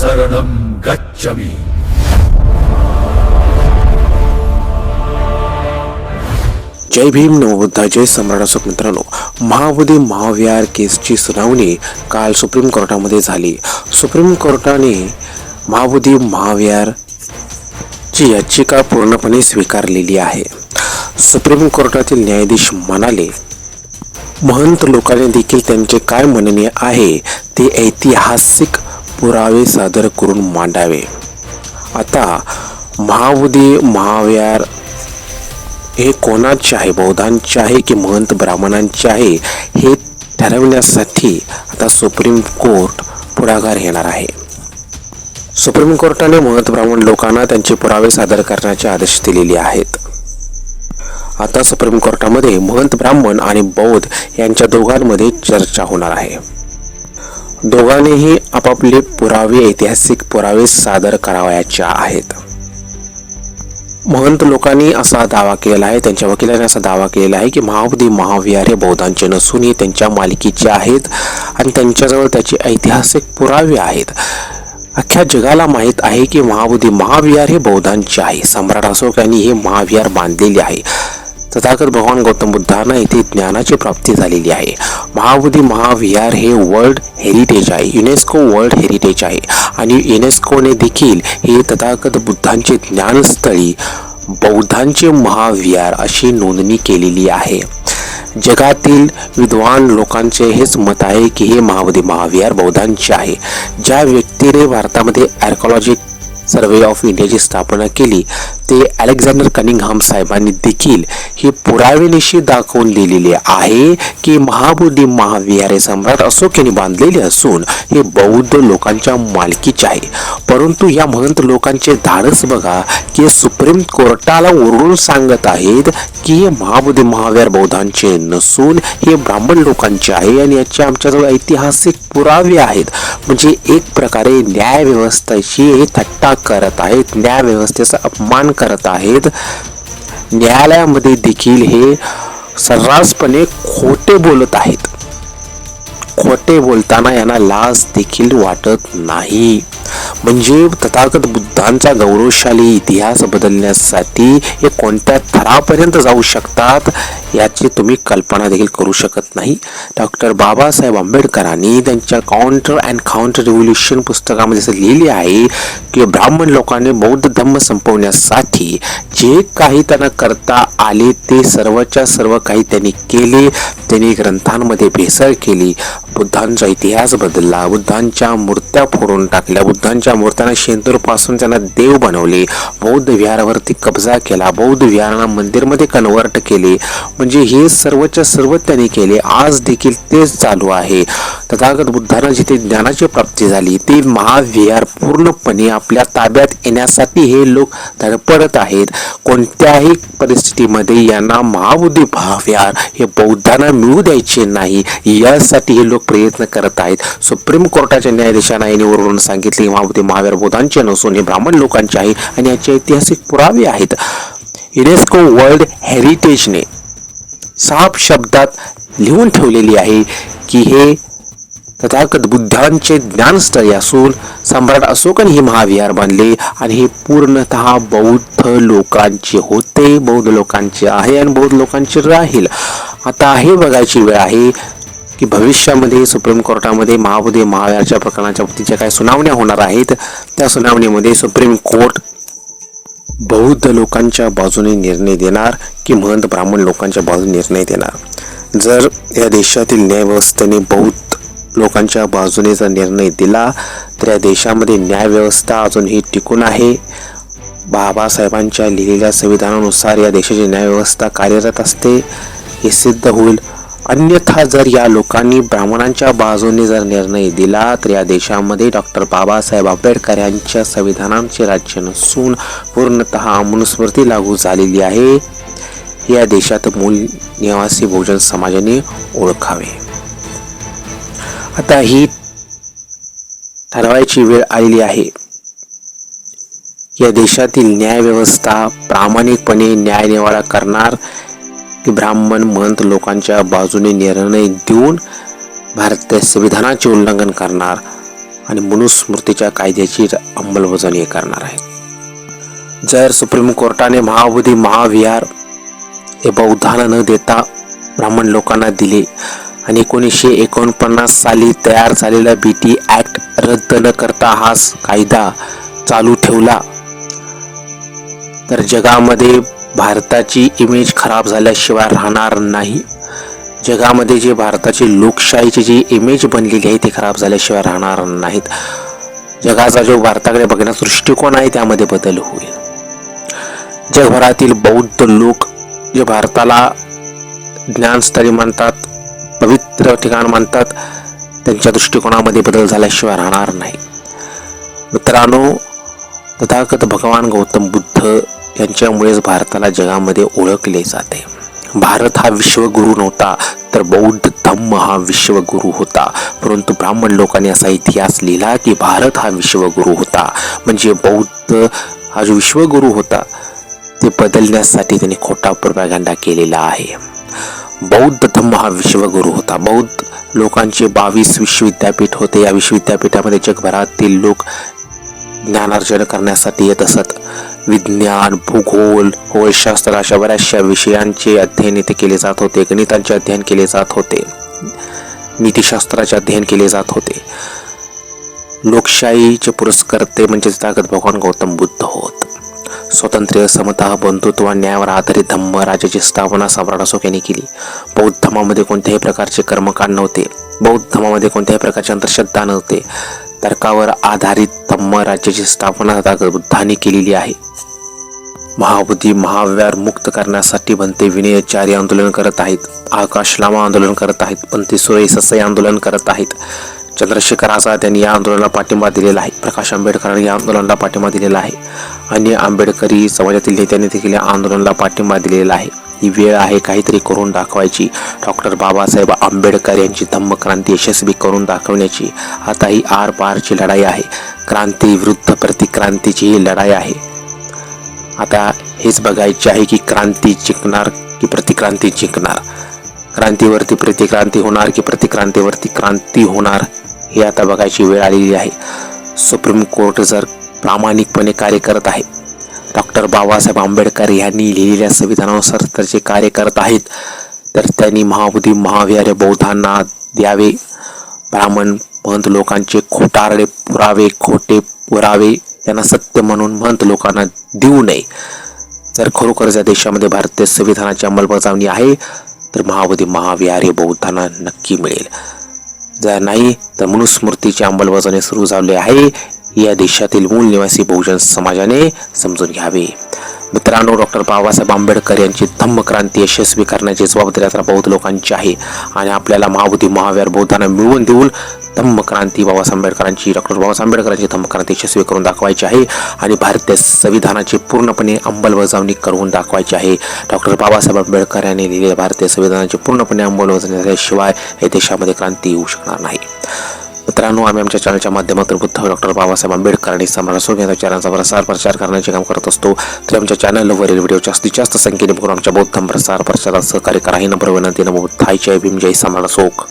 शरणं गच्छमि। जय भीम नवबुद्धा जय सम्राट असो मित्रांनो. महाबोधी महाविहार केसची सुनावणी काल सुप्रीम कोर्टामध्ये झाली. सुप्रीम कोर्टाने महाबोधी महाविहार ची याचिका पूर्णपणे स्वीकारलेली आहे. सुप्रीम कोर्टातील न्यायाधीश म्हणाले महंत लोकांनी देखील त्यांचे काय म्हणणे आहे ते ऐतिहासिक पुरावे सादर करून मांडावे. आता महाबोधी महाव्यार हे कोणाचे आहे? बौद्धांचे आहे की महंत ब्राह्मणांचे आहे? हे ठरवण्यासाठी आता सुप्रीम कोर्ट पुढाकार घेणार आहे. सुप्रीम कोर्टाने महंत ब्राह्मण लोकांना त्यांचे पुरावे सादर करण्याचे आदेश दिलेले आहेत. आता सुप्रीम कोर्टामध्ये महंत ब्राह्मण आणि बौद्ध यांच्या दोघांमध्ये चर्चा होणार आहे. दोघांनीही आपापले पुरावे ऐतिहासिक पुरावे सादर करावयाचे आहेत. महंत लोकांनी असा दावा केला आहे त्यांच्या वकिलांनी असा दावा केलेला आहे की महाबोधी महाविहार हे बौद्धांचे नसून हे त्यांच्या मालकीचे आहेत आणि त्यांच्याजवळ त्याचे ऐतिहासिक पुरावे आहेत. अख्ख्या जगाला माहीत आहे की महाबोधी महाविहार हे बौद्धांचे आहे. सम्राट अशोक यांनी हे महाविहार बांधलेले आहे. तथागत भगवान गौतम बुद्धांना येथे ज्ञानाची प्राप्ती झालेली आहे. महाबोधी महाविहार हे वर्ल्ड हेरिटेज आहे. युनेस्को वर्ल्ड हेरिटेज आहे. आणि युनेस्कोने देखील हे तथागत बुद्धांचे ज्ञानस्थळी बौद्धांचे महाविहार अशी नोंदणी केलेली आहे. जगातील विद्वान लोकांचे हेच मत आहे की हे महाबोधी महाविहार बौद्धांचे आहे. ज्या व्यक्तीने भारतामध्ये आर्कॉलॉजी सर्वे ऑफ इंडियाची स्थापना केली ते अलेक्झांडर कनिंगहाम साहेबांनी देखील हे पुरावेनिशी दाखवून लिहिलेले आहे की महाबोधी महाविहार हे सम्राट अशोक यांनी बांधलेले असून हे बौद्ध लोकांच्या मालकीचे आहे. परंतु या महंत लोकांचे धाडस बघा की सुप्रीम कोर्टाला ओरडून सांगत आहेत की हे महाबोधी महाविहार बौद्धांचे नसून हे ब्राह्मण लोकांचे आहे आणि याचे आमच्याजवळ ऐतिहासिक पुरावे आहेत. म्हणजे एक प्रकारे न्यायव्यवस्थेशी हे थट्टा करत आहेत न्याय व्यवस्थेचा अपमान करत आहेत. न्यायालयामध्ये देखील हे सर्रासपणे खोटे बोलत आहेत. खोटे बोलताना यांना लाज देखील वाटत नाही. म्हणजे तथागत बुद्धांचा गौरवशाली इतिहास बदलण्यासाठी हे कोणत्या थरापर्यंत जाऊ शकतात याची तुम्ही कल्पना देखील करू शकत नाही. डॉक्टर बाबासाहेब आंबेडकरांनी त्यांच्या काउंटर अँड काउंटर रिव्होल्युशन पुस्तकामध्ये असं लिहिले आहे की ब्राह्मण लोकांनी बौद्ध धम्म संपवण्यासाठी जे काही त्यांना करता आले ते सर्वच्या सर्व काही त्यांनी केले. त्यांनी ग्रंथांमध्ये भेसळ केली. बुद्धांचा इतिहास बदलला. बुद्धांच्या मूर्त्या फोडून टाकल्या. बुद्धांच्या मूर्त्यांना शेंदूर शेंदूरपासून त्यांना देव बनवले. बौद्ध विहारावरती कब्जा केला. बौद्ध विहारांना मंदिरमध्ये कन्वर्ट केले. म्हणजे हे सर्वच्या सर्व त्यांनी केले. आज देखील तेच चालू आहे. तथागत बुद्धांना जिथे ज्ञानाची प्राप्ती झाली ते महाविहार पूर्णपणे आपल्या ताब्यात येण्यासाठी हे लोक धडपडत आहेत. कोणत्याही परिस्थितीमध्ये यांना महाबुद्धी महाविहार हे बौद्धांना मिळू द्यायचे नाही. यासाठी हे लोक प्रयत्न करत आहेत. सुप्रीम कोर्टाच्या न्यायाधीशांना यांनी वरून सांगितले महाबुद्धी ते महावीर बौद्धांचे नसून हे ब्राह्मण लोकांचे आहे आणि याचे ऐतिहासिक पुरावे आहेत. युनेस्को वर्ल्ड हेरिटेजने साफ शब्दात लिहून ठेवलेली आहे की हे तथागत बुद्धांचे ज्ञानस्थळी असून सम्राट अशोकन हे महाविहार बांधले आणि हे पूर्णत बौद्ध लोकांचे होते. बौद्ध लोकांचे आहे आणि बौद्ध लोकांचे राहील. आता हे बघायची वेळ आहे. की भविष्यामध्ये सुप्रीम कोर्टामध्ये महाबोधी महाव्याच्या प्रकरणाच्या बाबतीत काही सुनावण्या होणार आहेत. त्या सुनावणीमध्ये सुप्रीम कोर्ट बौद्ध लोकांच्या बाजूने निर्णय देणार की महंत ब्राह्मण लोकांच्या बाजूने निर्णय देणार. जर या देशातील न्यायव्यवस्थेने बौद्ध लोकांच्या बाजूने जर निर्णय दिला तर या देशामध्ये न्यायव्यवस्था अजूनही टिकून आहे. बाबासाहेबांच्या लिहिलेल्या संविधानानुसार या देशाची न्यायव्यवस्था कार्यरत असते. हे सिद्ध होईल. अन्यथा जर या लोकांनी ब्राह्मणांच्या बाजूने जर निर्णय दिला तर या देशामध्ये डॉक्टर बाबासाहेब आंबेडकर यांच्या संविधानाचे राज्य नसून पूर्णतः मनुस्मृती लागू झालेली आहे. या देशात मूल निवासी बहुजन समाजाने ओळखावे. आता ही ठरवायची वेळ आलेली आहे. या देशातील न्यायव्यवस्था प्रामाणिकपणे न्यायनिवाडा करणार की ब्राह्मण महंत लोकांच्या बाजूने निर्णय देऊन भारतीय संविधानाचे उल्लंघन करणार आणि मनुस्मृतीच्या कायद्याची अंमलबजावणी करणार आहेत जर सुप्रीम कोर्टाने महाबोधी महाविहार हे बौद्धांना न देता ब्राह्मण लोकांना दिले आणि एकोणीसशे एकोणपन्नास साली तयार झालेला बी टी ॲक्ट रद्द न करता हा कायदा चालू ठेवला तर जगामध्ये भारताची इमेज खराब झाल्याशिवाय राहणार नाही. जगामध्ये जे भारताची लोकशाहीची जी इमेज बनलेली आहे ती खराब झाल्याशिवाय राहणार नाहीत. जगाचा जो भारताकडे बघण्याचा दृष्टिकोन आहे त्यामध्ये बदल होईल. जगभरातील बौद्ध लोक जे भारताला ज्ञानस्थळी मानतात पवित्र ठिकाण मानतात त्यांच्या दृष्टिकोनामध्ये बदल झाल्याशिवाय राहणार नाही. मित्रांनो तथागत भगवान गौतम बुद्ध यांच्यामुळेच भारताला जगामध्ये ओळखले जाते. भारत हा विश्वगुरू नव्हता तर बौद्ध धम्म हा विश्वगुरू होता. परंतु ब्राह्मण लोकांनी असा इतिहास लिहिला की भारत हा विश्वगुरू होता. म्हणजे बौद्ध हा जो विश्वगुरू होता ते बदलण्यासाठी त्यांनी खोटा प्रोपॅगंडा केलेला आहे. बौद्ध धम्म हा विश्वगुरू होता. बौद्ध लोकांचे बावीस विश्वविद्यापीठ होते. या विश्वविद्यापीठामध्ये जगभरातील लोक ज्ञानार्जन करण्यासाठी येत असत. विज्ञान भूगोल वैशास्त्र अशा बऱ्याचशा विषयांचे अध्ययन इथे केले जात होते. गणितांचे अध्ययन केले जात होते. नीतिशास्त्राचे अध्ययन केले जात होते. लोकशाहीचे पुरस्कर्ते म्हणजे ताकद भगवान गौतम बुद्ध होत. स्वातंत्र्य समता बंधुत्व न्यायावर आधारित धम्म राज्याची स्थापना सम्राट अशोक यांनी केली. बौद्ध धर्मामध्ये कोणत्याही प्रकारचे कर्मकांड नव्हते. बौद्ध धर्मामध्ये कोणत्याही प्रकारचे अंधश्रद्धा नव्हते. तर्कावर आधारित धम्म राज्याची स्थापना ताकद बुद्धांनी केलेली आहे. महाबुद्धी महाव्यार मुक्त करण्यासाठी बनते विनयचारी आंदोलन करत आहेत आकाश लामा आंदोलन करत आहेत पण ते सुरई ससई आंदोलन करत आहेत. चंद्रशेखर आझाद यांनी या आंदोलनाला पाठिंबा दिलेला आहे. प्रकाश आंबेडकरांनी या आंदोलनाला पाठिंबा दिलेला आहे. अन्य आंबेडकरी समाजातील नेत्यांनी देखील या आंदोलनाला पाठिंबा दिलेला आहे. ही वेळ आहे काहीतरी करून दाखवायची. डॉक्टर बाबासाहेब आंबेडकर यांची धम्मक्रांती यशस्वी करून दाखवण्याची आता ही आर पारची लढाई आहे. क्रांती विरुद्ध प्रतिक्रांतीची ही लढाई आहे. आता हेच बघायचे आहे की क्रांती जिंकणार की प्रतिक्रांती जिंकणार? क्रांतीवरती प्रतिक्रांती होणार की प्रतिक्रांतीवरती क्रांती होणार हे आता बघायची वेळ आलेली आहे. सुप्रीम कोर्ट जर प्रामाणिकपणे कार्य करत आहे डॉक्टर बाबासाहेब आंबेडकर यांनी लिहिलेल्या संविधानानुसार तर जे कार्य करत आहेत तर त्यांनी महाबुद्धी महाविहार्य बौद्धांना द्यावे. ब्राह्मण पंत लोकांचे खोटारडे पुरावे खोटे पुरावे त्यांना सत्य म्हणून महंत लोकांना देऊ नये. जर खरोखरच या देशामध्ये भारतीय संविधानाची अंमलबजावणी आहे तर महाबोधी महाविहार हे बौद्धांना नक्की मिळेल. जर नाही तर मनुस्मृतीची अंमलबजावणी सुरू झाली आहे. या देशातील मूल निवासी बहुजन समाजाने समजून घ्यावे. मित्रांनो डॉक्टर बाबासाहेब आंबेडकर यांची धम्म क्रांती यशस्वी करण्याची जबाबदारी आता बौद्ध लोकांची आहे. आणि आपल्याला महाबुद्धी महावीर बौद्धांना मिळवून देऊन धम्म क्रांती बाबासाहेब आंबेडकरांची डॉक्टर बाबासाहेब आंबेडकरांची धम्मक्रांती यशस्वी करून दाखवायची आहे. आणि भारतीय संविधानाची पूर्णपणे अंमलबजावणी करून दाखवायची आहे. डॉक्टर बाबासाहेब आंबेडकर यांनी लिहिलेल्या भारतीय संविधानाची पूर्णपणे अंमलबजावणी झाल्याशिवाय या देशामध्ये क्रांती येऊ शकणार नाही. मित्रांनो आम्ही आमच्या चॅनलच्या माध्यमातून बुद्ध डॉक्टर बाबासाहेब आंबेडकर आणि सम्राट अशोक यांच्या चॅनलचा प्रसार प्रचार करण्याचे काम करत असतो. तर आमच्या चॅनलवरील व्हिडिओ जास्तीत जास्त संख्येने बघून आमच्या बौद्ध प्रसार प्रचारात सहकार्य करा. ही नंबर विनंती. नमो बुद्धाय. जय भीम. जय सम्राट अशोक.